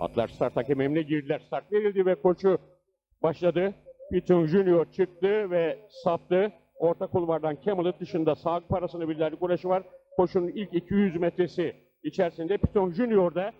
Atlar start hakememine girdiler. Start verildi ve koşu başladı. Piton Junior çıktı ve saptı. Orta kulvardan Camelot dışında sağ parasını bildirdik uğraşı var. Koşunun ilk 200 metresi içerisinde Piton Junior'da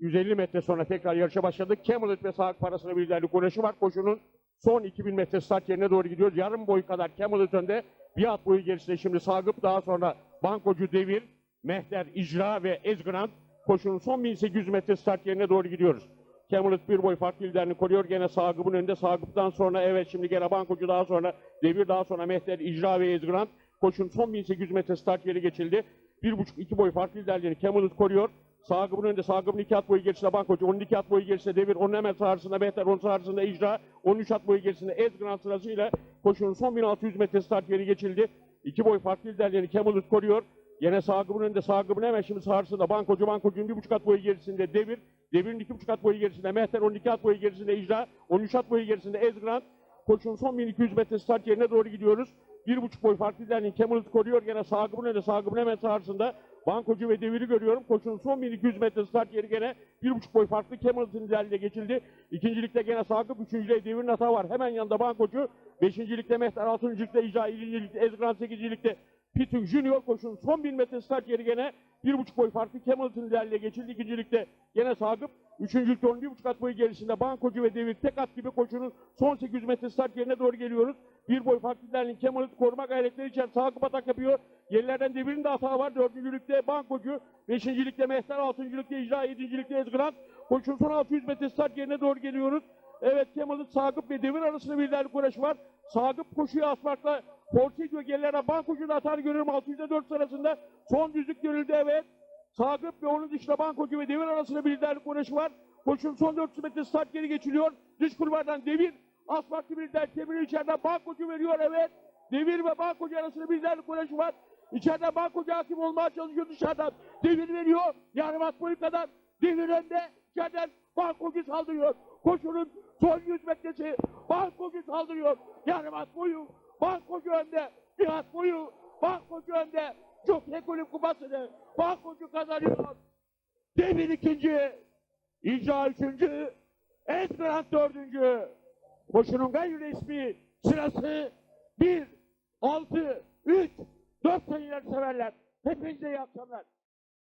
150 metre sonra tekrar yarışa başladık. Camelot ve sağ parasını bildirdik uğraşı var. Koşunun son 2000 metre start yerine doğru gidiyoruz. Yarım boy kadar Camelot önde. Bir at boyu gerisinde şimdi Sagıp daha sonra Bankocu Devir, Mehter İcra ve Ezgrant koşunun son 1800 metre start yerine doğru gidiyoruz. Camelot bir boy farklı liderini koruyor. Gene Sagıp'ın önünde. Sagıp'tan sonra evet şimdi gene Bankocu daha sonra Devir daha sonra Mehter İcra ve Ezgrant. Koşunun son 1800 metre start yeri geçildi. Bir buçuk iki boy farklı liderlerini Camelot koruyor. Sagıp'ın önünde Sagıp'ın iki at boyu gerisinde Bankocu. Onun iki at boyu gerisinde Devir. Onun hemen sağrısında Mehter. Onun sağrısında İcra. Onun üç at boyu gerisinde Ezgrant sırasıyla koşunun son 1600 metre start yeri geçildi. İki boy farklı liderlerini Camelot koruyor. Yine Sagıp'ın önünde Sagıp'ın hemen şimdi sağrısında Bankocu Bankocu'nun bir buçuk at boyu gerisinde Devir. Devir'in iki buçuk at boyu gerisinde Mehter. Onun iki at boyu gerisinde İcra. Onun üç at boyu gerisinde Ezgrant. Koşun son 1200 metre start yerine doğru gidiyoruz. Bir buçuk boy farklı liderliğin Camelot koruyor. Gene Sagıp'ın önünde Sagıp'ın hemen sağrısında Bankocu ve Devir'i görüyorum. Koşunun son 1200 metre start yeri gene bir buçuk boy farklı Camelot'ın liderliğine geçildi. İkincilikte gene Sagıp, üçüncülükte Devir'in hata var. Hemen yanında Bankocu. Beşincilikte Mehter, altıncılıkta İcra, yedincilikte Ezgrant, sekincilikte Pitun Junior koşunun son 1000 metre start yeri gene bir buçuk boy farklı Camelot'ın liderliğine geçildi. İkincilikte gene Sagıp, üçüncülükte onun bir buçuk at boyu gerisinde Bankocu ve Devir tek at gibi koşunun son 800 metre start yerine doğru geliyoruz. Bir boy farklı liderliğin Camelot koruma gayretleri içerisinde Sagıp atak yapıyor. Yerlerden Devir'in de hata var. Dördüncülükte Bankocu, beşincilikte Mehter, altıncılıkta İcra, yedincilikte Ezgrant. Koşunun son 600 metre start yerine doğru geliyoruz. Evet Kemal'ın Sagıp ve Devir arasında bir liderlik uğraşı var. Sagıp koşuyor asfaltla. Portillo gerilere bankocu da atar görüyorum 600'de 4 sırasında. Son düzlük görüldü evet. Sagıp ve onun dışında bankocu ve Devir arasında bir liderlik uğraşı var. Koşun son 400 metre start geri geçiliyor. Dış kulvardan Devir. Asfaltlı bir lider kemiri içeriden bankocu veriyor evet. Devir ve bankocu arasında bir liderlik uğraşı var. İçeriden bankocu hakim olmaya çalışıyor dışarıdan. Devir veriyor. Yarım at boyu kadar. Devir önde. İçeriden bankocu saldırıyor. Koşunun son 100 metresi. Bankocu saldırıyor. Yarım at boyu. Önde. Bir at boyu. Bankocu önde. Çok ekolü kupasını. Bankocu kazanıyor. Devir ikinci. İcra üçüncü. Ezgrant dördüncü. Koşunun gayri resmi sırası 1, 6, 3, 4 sayıları severler. Hepinize iyi akşamlar.